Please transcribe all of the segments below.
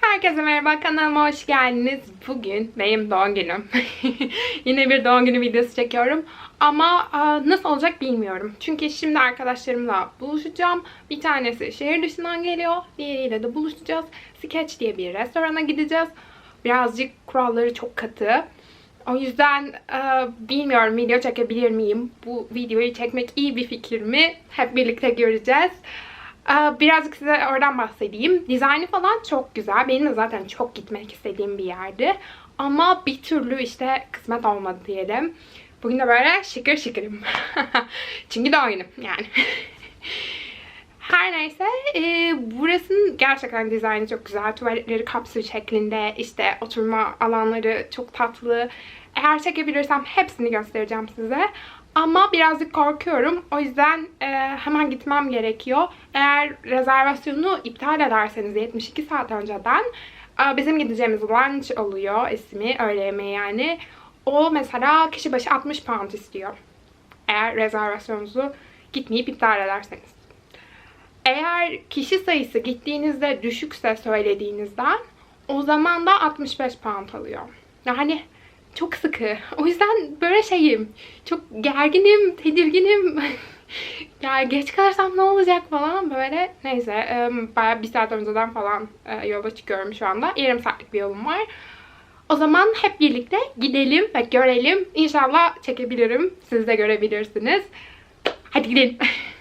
Herkese merhaba kanalıma hoş geldiniz. Bugün benim doğum günüm. Yine bir doğum günü videosu çekiyorum. Ama aa, nasıl olacak bilmiyorum. Çünkü şimdi arkadaşlarımla buluşacağım. Bir tanesi şehir dışından geliyor. Diğeriyle de buluşacağız. Sketch diye bir restorana gideceğiz. Birazcık kuralları çok katı. O yüzden e, bilmiyorum video çekebilir miyim? Bu videoyu çekmek iyi bir fikir mi? Hep birlikte göreceğiz. Birazcık size oradan bahsedeyim. Dizaynı falan çok güzel. Benim de zaten çok gitmek istediğim bir yerdi. Ama bir türlü işte kısmet olmadı diyelim. Bugün de böyle şıkır şıkırım. Çünkü doğum günüm yani. Her neyse e, burasının gerçekten dizaynı çok güzel. Tuvaletleri kapsül şeklinde işte oturma alanları çok tatlı. Eğer çekebilirsem hepsini göstereceğim size. Ama birazcık korkuyorum. O yüzden e, hemen gitmem gerekiyor. Eğer rezervasyonu iptal ederseniz 72 saat önceden e, bizim gideceğimiz lunch oluyor ismi öğle yemeği yani. O mesela kişi başı 60 pound istiyor. Eğer rezervasyonunuzu gitmeyip iptal ederseniz. Eğer kişi sayısı gittiğinizde düşükse söylediğinizden o zaman da 65 pound alıyor. Yani çok sıkı. O yüzden böyle şeyim. Çok gerginim, tedirginim. ya geç kalırsam ne olacak falan böyle. Neyse e, bayağı bir saat önceden falan e, yola çıkıyorum şu anda. Yarım saatlik bir yolum var. O zaman hep birlikte gidelim ve görelim. İnşallah çekebilirim. Siz de görebilirsiniz. Hadi gidelim.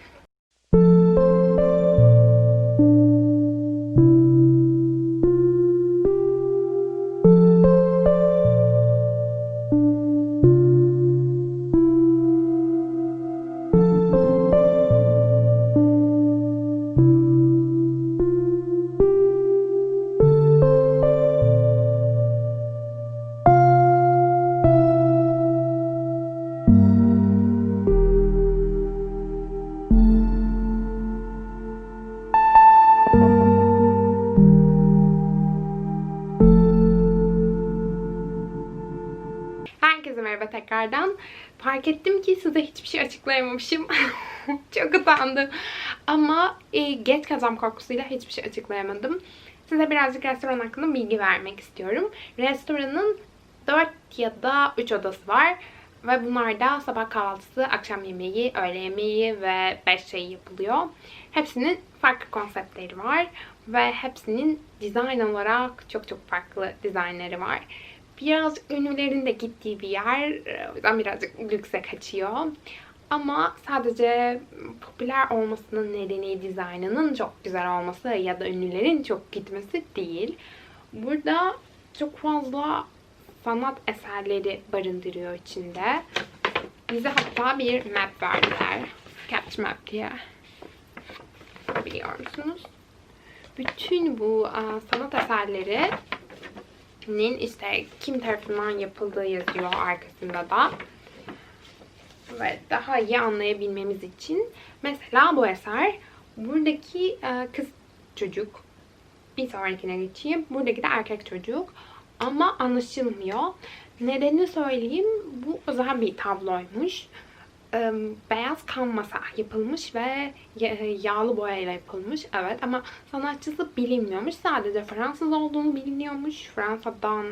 Fark ettim ki size hiçbir şey açıklayamamışım. Çok utandım. Ama e, geç kazam korkusuyla hiçbir şey açıklayamadım. Size birazcık restoran hakkında bilgi vermek istiyorum. Restoranın 4 ya da 3 odası var. Ve bunlarda sabah kahvaltısı, akşam yemeği, öğle yemeği ve 5 şey yapılıyor. Hepsinin farklı konseptleri var. Ve hepsinin dizayn olarak çok çok farklı dizaynları var birazcık ünlülerin de gittiği bir yer. O yüzden birazcık lükse kaçıyor. Ama sadece popüler olmasının nedeni dizaynının çok güzel olması ya da ünlülerin çok gitmesi değil. Burada çok fazla sanat eserleri barındırıyor içinde. Bize hatta bir map verdiler. Sketch map diye. Biliyor musunuz? Bütün bu sanat eserleri nin işte kim tarafından yapıldığı yazıyor arkasında da. Ve daha iyi anlayabilmemiz için mesela bu eser buradaki e, kız çocuk bir sonrakine geçeyim. Buradaki de erkek çocuk ama anlaşılmıyor. Nedenini söyleyeyim. Bu özel bir tabloymuş. E, beyaz kanvasa yapılmış ve yağlı boyayla yapılmış. Evet ama sanatçısı bilinmiyormuş. Sadece Fransız olduğunu biliniyormuş. Fransa'dan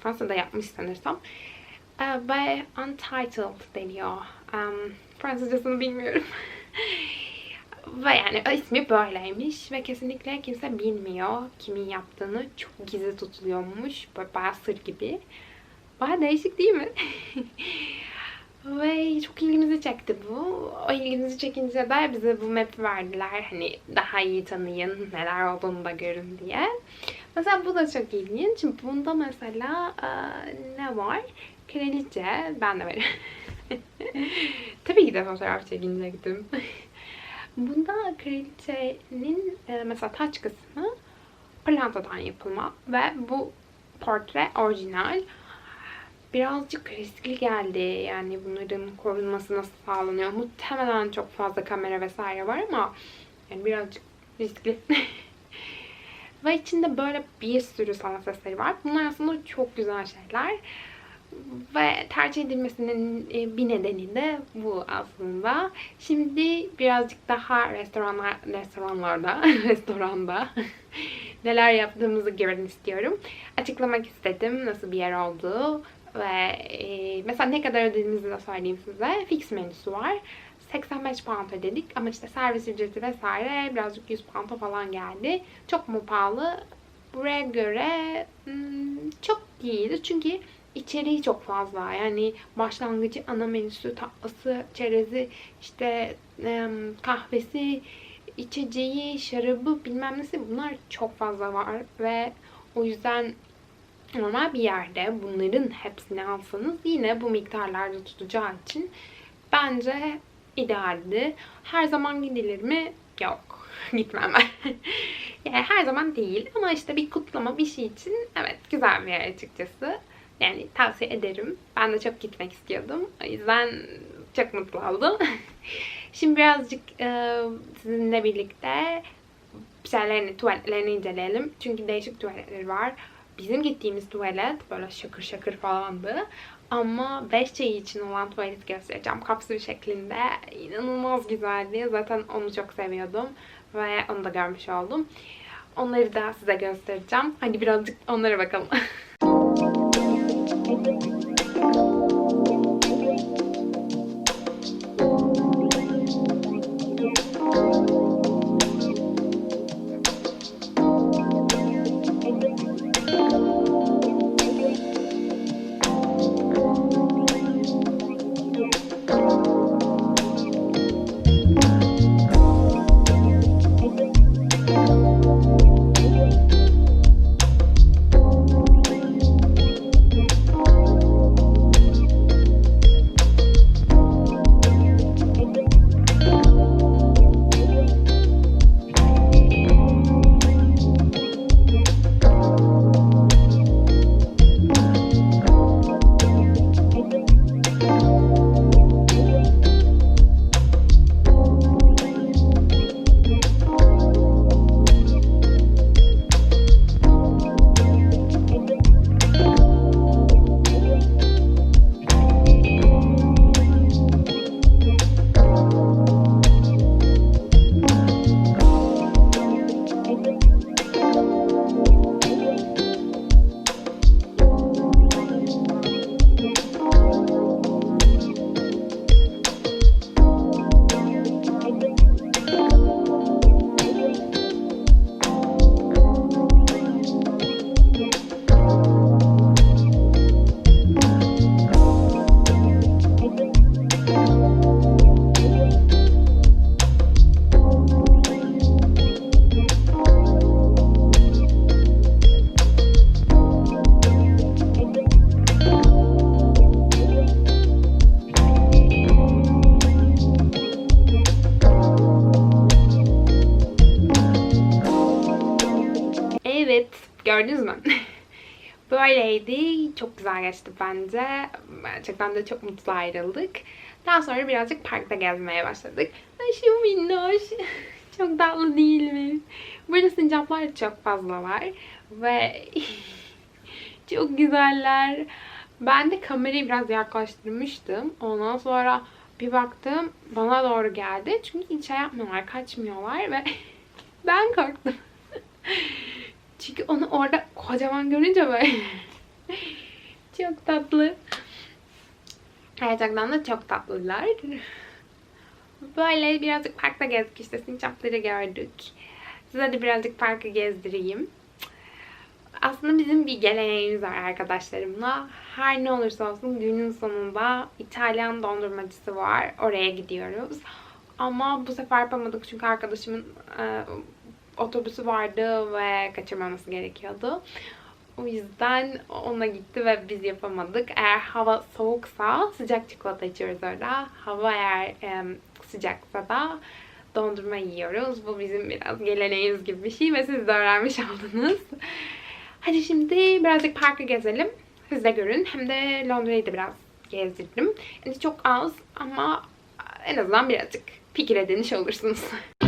Fransa'da yapmış sanırsam. E, ve Untitled deniyor. Fransızcasını bilmiyorum. ve yani ismi böyleymiş ve kesinlikle kimse bilmiyor kimin yaptığını. Çok gizli tutuluyormuş. Böyle bayağı sır gibi. Baya değişik değil mi? Ve çok ilgimizi çekti bu. O ilgimizi çekince de bize bu map verdiler. Hani daha iyi tanıyın, neler olduğunu da görün diye. Mesela bu da çok ilginç. Bunda mesela e, ne var? Kraliçe. Ben de böyle. Tabii ki de fotoğraf çekinecektim. Bunda kraliçenin e, mesela taç kısmı pırlantadan yapılma ve bu portre orijinal birazcık riskli geldi. Yani bunların korunması nasıl sağlanıyor? Muhtemelen çok fazla kamera vesaire var ama yani birazcık riskli. Ve içinde böyle bir sürü sanat eseri var. Bunlar aslında çok güzel şeyler. Ve tercih edilmesinin e, bir nedeni de bu aslında. Şimdi birazcık daha restoranlar, restoranlarda, restoranda neler yaptığımızı görün istiyorum. Açıklamak istedim nasıl bir yer olduğu ve e, mesela ne kadar ödediğimizi de söyleyeyim size. Fix menüsü var. 85 pound ödedik ama işte servis ücreti vesaire birazcık 100 pound'a falan geldi. Çok mu pahalı? Buraya göre hmm, çok değil. Çünkü içeriği çok fazla. Yani başlangıcı, ana menüsü, tatlısı, çerezi, işte kahvesi, içeceği, şarabı bilmem nesi bunlar çok fazla var ve o yüzden normal bir yerde bunların hepsini alsanız yine bu miktarlarda tutacağı için bence idealdi. Her zaman gidilir mi? Yok. Gitmem ben. yani her zaman değil ama işte bir kutlama bir şey için evet güzel bir yer açıkçası. Yani tavsiye ederim. Ben de çok gitmek istiyordum. O yüzden çok mutlu oldum. Şimdi birazcık e, sizinle birlikte şeylerini, tuvaletlerini inceleyelim. Çünkü değişik tuvaletleri var. Bizim gittiğimiz tuvalet böyle şakır şakır falandı. Ama 5 çayı için olan tuvalet göstereceğim. Kapsül şeklinde. inanılmaz güzeldi. Zaten onu çok seviyordum. Ve onu da görmüş oldum. Onları da size göstereceğim. Hadi birazcık onlara bakalım. Çok güzel geçti bence. Gerçekten de çok mutlu ayrıldık. Daha sonra birazcık parkta gezmeye başladık. Ay şu minnoş. çok tatlı değil mi? Burada sincaplar çok fazla var. Ve çok güzeller. Ben de kamerayı biraz yaklaştırmıştım. Ondan sonra bir baktım bana doğru geldi. Çünkü hiç şey yapmıyorlar, kaçmıyorlar ve ben korktum. Çünkü onu orada kocaman görünce böyle çok tatlı. Gerçekten de çok tatlılar. Böyle birazcık parkta gezdik işte sincapları gördük. Size de birazcık parkı gezdireyim. Aslında bizim bir geleneğimiz var arkadaşlarımla. Her ne olursa olsun günün sonunda İtalyan dondurmacısı var. Oraya gidiyoruz. Ama bu sefer yapamadık çünkü arkadaşımın e, otobüsü vardı ve kaçırmaması gerekiyordu. O yüzden ona gitti ve biz yapamadık. Eğer hava soğuksa sıcak çikolata içiyoruz orada. Hava eğer e, sıcaksa da dondurma yiyoruz. Bu bizim biraz geleneğimiz gibi bir şey ve siz de öğrenmiş oldunuz. Hadi şimdi birazcık parkı gezelim. Siz de görün. Hem de Londra'yı da biraz gezdirdim. Yani çok az ama en azından birazcık fikir ediniş olursunuz.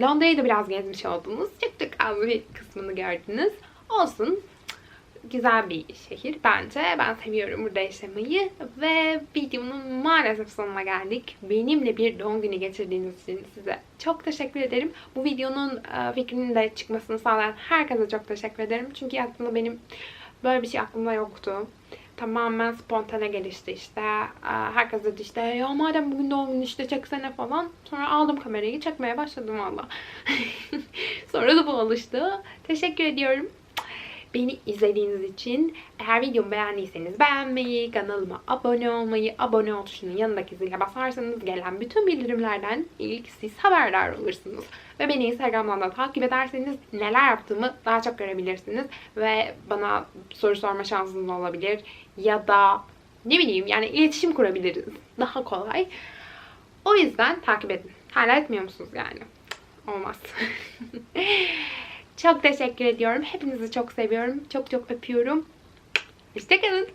Londra'yı da biraz gezmiş oldunuz. Az bir kısmını gördünüz. Olsun. Güzel bir şehir bence. Ben seviyorum burada yaşamayı. Ve videonun maalesef sonuna geldik. Benimle bir doğum günü geçirdiğiniz için size çok teşekkür ederim. Bu videonun e, fikrinin de çıkmasını sağlayan herkese çok teşekkür ederim. Çünkü aslında benim böyle bir şey aklımda yoktu. Tamamen spontane gelişti işte. Herkes dedi işte ya madem bugün doğum günü işte çeksene falan. Sonra aldım kamerayı çekmeye başladım valla. Sonra da bu oluştu. Teşekkür ediyorum. Beni izlediğiniz için eğer videomu beğendiyseniz beğenmeyi, kanalıma abone olmayı, abone ol tuşunun yanındaki zile basarsanız gelen bütün bildirimlerden ilk siz haberdar olursunuz. Ve beni Instagram'dan da takip ederseniz neler yaptığımı daha çok görebilirsiniz. Ve bana soru sorma şansınız olabilir. Ya da ne bileyim yani iletişim kurabiliriz. Daha kolay. O yüzden takip edin. Hala etmiyor musunuz yani? Olmaz. çok teşekkür ediyorum. Hepinizi çok seviyorum. Çok çok öpüyorum. Hoşçakalın.